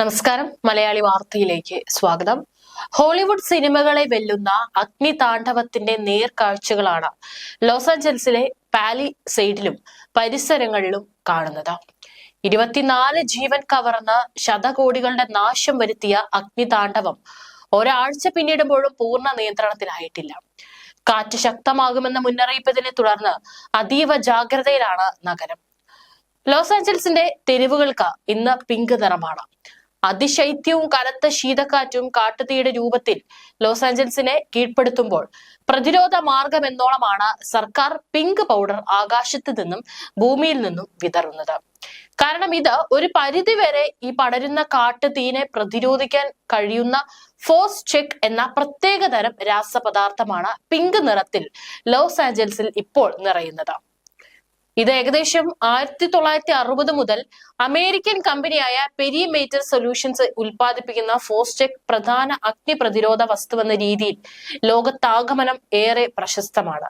നമസ്കാരം. മലയാളി വാർത്തയിലേക്ക് സ്വാഗതം. ഹോളിവുഡ് സിനിമകളെ വെല്ലുന്ന അഗ്നി താണ്ഡവത്തിന്റെ നേർക്കാഴ്ചകളാണ് ലോസ് ആഞ്ചൽസിലെ പാലി സൈഡിലും പരിസരങ്ങളിലും കാണുന്നത്. ഇരുപത്തിനാല് ജീവൻ കവർന്ന ശതകോടികളുടെ നാശം വരുത്തിയ അഗ്നി താണ്ഡവം ഒരാഴ്ച പിന്നിടുമ്പോഴും പൂർണ നിയന്ത്രണത്തിലായിട്ടില്ല. കാറ്റ് ശക്തമാകുമെന്ന മുന്നറിയിപ്പതിനെ തുടർന്ന് അതീവ ജാഗ്രതയിലാണ് നഗരം. ലോസ് ആഞ്ചൽസിന്റെ തെരുവുകൾക്ക് ഇന്ന് പിങ്ക് നിറമാണ്. അതിശൈത്യവും കനത്ത ശീതക്കാറ്റും കാട്ടുതീയുടെ രൂപത്തിൽ ലോസ് ആഞ്ചൽസിനെ കീഴ്പ്പെടുത്തുമ്പോൾ പ്രതിരോധ മാർഗം എന്നോളമാണ് സർക്കാർ പിങ്ക് പൗഡർ ആകാശത്ത് നിന്നും ഭൂമിയിൽ നിന്നും വിതറുന്നത്. കാരണം ഇത് ഒരു പരിധിവരെ ഈ പടരുന്ന കാട്ടുതീനെ പ്രതിരോധിക്കാൻ കഴിയുന്ന ഫോസ് ചെക്ക് എന്ന പ്രത്യേകതരം രാസപദാർത്ഥമാണ് പിങ്ക് നിറത്തിൽ ലോസ് ആഞ്ചൽസിൽ ഇപ്പോൾ നിറയുന്നത്. ഇത് ഏകദേശം ആയിരത്തി തൊള്ളായിരത്തി അറുപത് മുതൽ അമേരിക്കൻ കമ്പനിയായ പെരിമേറ്റർ സൊല്യൂഷൻസ് ഉൽപ്പാദിപ്പിക്കുന്ന ഫോസ്റ്റെക് പ്രധാന അഗ്നി പ്രതിരോധ വസ്തുവെന്ന രീതിയിൽ ലോകത്താഗമനം ഏറെ പ്രശസ്തമാണ്.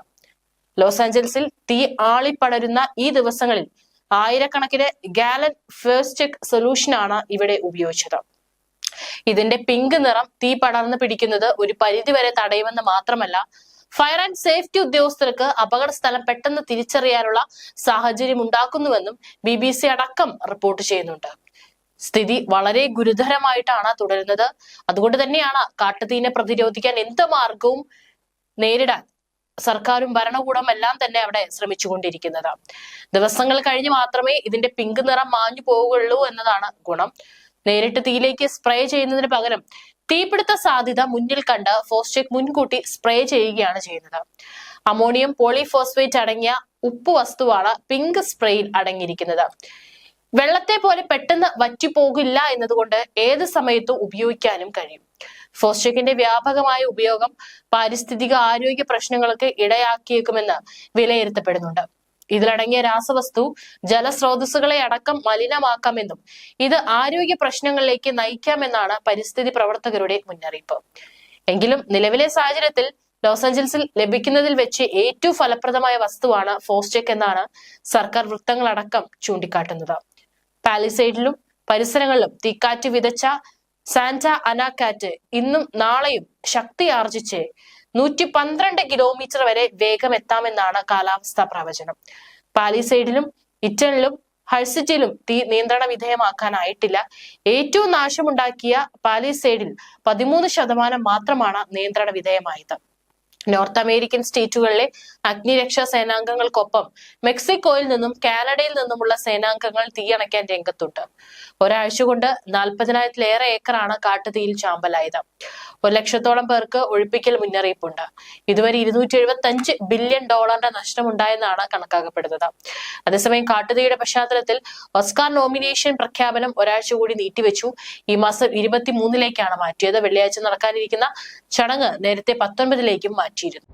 ലോസ് ആഞ്ചൽസിൽ തീ ആളിപ്പടരുന്ന ഈ ദിവസങ്ങളിൽ ആയിരക്കണക്കിന് ഗാലൻ ഫേസ്റ്റെക് സൊല്യൂഷനാണ് ഇവിടെ ഉപയോഗിച്ചത്. ഇതിന്റെ പിങ്ക് നിറം തീ പടർന്ന് പിടിക്കുന്നത് ഒരു പരിധിവരെ തടയുമെന്ന് മാത്രമല്ല ഫയർ ആൻഡ് സേഫ്റ്റി ഉദ്യോഗസ്ഥർക്ക് അപകട സ്ഥലം പെട്ടെന്ന് തിരിച്ചറിയാനുള്ള സാഹചര്യം ഉണ്ടാക്കുന്നുവെന്നും ബി ബി സി അടക്കം റിപ്പോർട്ട് ചെയ്യുന്നുണ്ട്. സ്ഥിതി വളരെ ഗുരുതരമായിട്ടാണ് തുടരുന്നത്. അതുകൊണ്ട് തന്നെയാണ് കാട്ടുതീനെ പ്രതിരോധിക്കാൻ എന്ത് മാർഗവും നേരിടാൻ സർക്കാരും ഭരണകൂടം എല്ലാം തന്നെ അവിടെ ശ്രമിച്ചുകൊണ്ടിരിക്കുന്നത്. ദിവസങ്ങൾ കഴിഞ്ഞ് മാത്രമേ ഇതിന്റെ പിങ്ക് നിറം മാഞ്ഞു പോവുകയുള്ളൂ എന്നതാണ് ഗുണം. നേരിട്ട് തീയിലേക്ക് സ്പ്രേ ചെയ്യുന്നതിന് പകരം തീപിടുത്ത സാധ്യത മുന്നിൽ കണ്ട് ഫോസ്ചെക് മുൻകൂട്ടി സ്പ്രേ ചെയ്യുകയാണ് ചെയ്യുന്നത്. അമോണിയം പോളിഫോസ്ഫേറ്റ് അടങ്ങിയ ഉപ്പ് വസ്തുവാണ് പിങ്ക് സ്പ്രേയിൽ അടങ്ങിയിരിക്കുന്നത്. വെള്ളത്തെ പോലെ പെട്ടെന്ന് വറ്റിപ്പോകില്ല എന്നതുകൊണ്ട് ഏത് സമയത്തും ഉപയോഗിക്കാനും കഴിയും. ഫോസ്ചെക്കിന്റെ വ്യാപകമായ ഉപയോഗം പാരിസ്ഥിതിക ആരോഗ്യ പ്രശ്നങ്ങൾക്ക് ഇടയാക്കിയേക്കുമെന്ന് വിലയിരുത്തപ്പെടുന്നുണ്ട്. ഇതിലടങ്ങിയ രാസവസ്തു ജലസ്രോതസ്സുകളെ അടക്കം മലിനമാക്കാമെന്നും ഇത് ആരോഗ്യ പ്രശ്നങ്ങളിലേക്ക് നയിക്കാമെന്നാണ് പരിസ്ഥിതി പ്രവർത്തകരുടെ മുന്നറിയിപ്പ്. എങ്കിലും നിലവിലെ സാഹചര്യത്തിൽ ലോസ് ആഞ്ചൽസിൽ ലഭിക്കുന്നതിൽ വെച്ച് ഏറ്റവും ഫലപ്രദമായ വസ്തുവാണ് ഫോസ്റ്റെക് എന്നാണ് സർക്കാർ വൃത്തങ്ങളടക്കം ചൂണ്ടിക്കാട്ടുന്നത്. പാലിസൈഡിലും പരിസരങ്ങളിലും തീക്കാറ്റ് വിതച്ച സാന്റ അനാക്കാറ്റ് ഇന്നും നാളെയും ശക്തി ആർജിച്ച് നൂറ്റി പന്ത്രണ്ട് കിലോമീറ്റർ വരെ വേഗം എത്താമെന്നാണ് കാലാവസ്ഥാ പ്രവചനം. പാലിസൈഡിലും ഇറ്റണിലും ഹൾസിറ്റിലും തീ നിയന്ത്രണ വിധേയമാക്കാനായിട്ടില്ല. ഏറ്റവും നാശമുണ്ടാക്കിയ പാലിസൈഡിൽ പതിമൂന്ന് ശതമാനം മാത്രമാണ് നിയന്ത്രണ വിധേയമായത്. നോർത്ത് അമേരിക്കൻ സ്റ്റേറ്റുകളിലെ അഗ്നിരക്ഷാ സേനാംഗങ്ങൾക്കൊപ്പം മെക്സിക്കോയിൽ നിന്നും കാനഡയിൽ നിന്നുമുള്ള സേനാംഗങ്ങൾ തീയണയ്ക്കാൻ രംഗത്തുണ്ട്. ഒരാഴ്ച കൊണ്ട് നാൽപ്പതിനായിരത്തിലേറെ ഏക്കറാണ് കാട്ടുതീയിൽ ചാമ്പലായത്. ഒരു ലക്ഷത്തോളം പേർക്ക് ഒഴിപ്പിക്കൽ മുന്നറിയിപ്പുണ്ട്. ഇതുവരെ ഇരുന്നൂറ്റി എഴുപത്തി അഞ്ച് ബില്യൺ ഡോളറിന്റെ നഷ്ടമുണ്ടായെന്നാണ് കണക്കാക്കപ്പെടുന്നത്. അതേസമയം കാട്ടുതീയുടെ പശ്ചാത്തലത്തിൽ ഓസ്കാർ നോമിനേഷൻ പ്രഖ്യാപനം ഒരാഴ്ച കൂടി നീട്ടിവെച്ചു. ഈ മാസം ഇരുപത്തിമൂന്നിലേക്കാണ് മാറ്റിയത്. വെള്ളിയാഴ്ച നടക്കാനിരിക്കുന്ന ചടങ്ങ് നേരത്തെ പത്തൊൻപതിലേക്കും cheated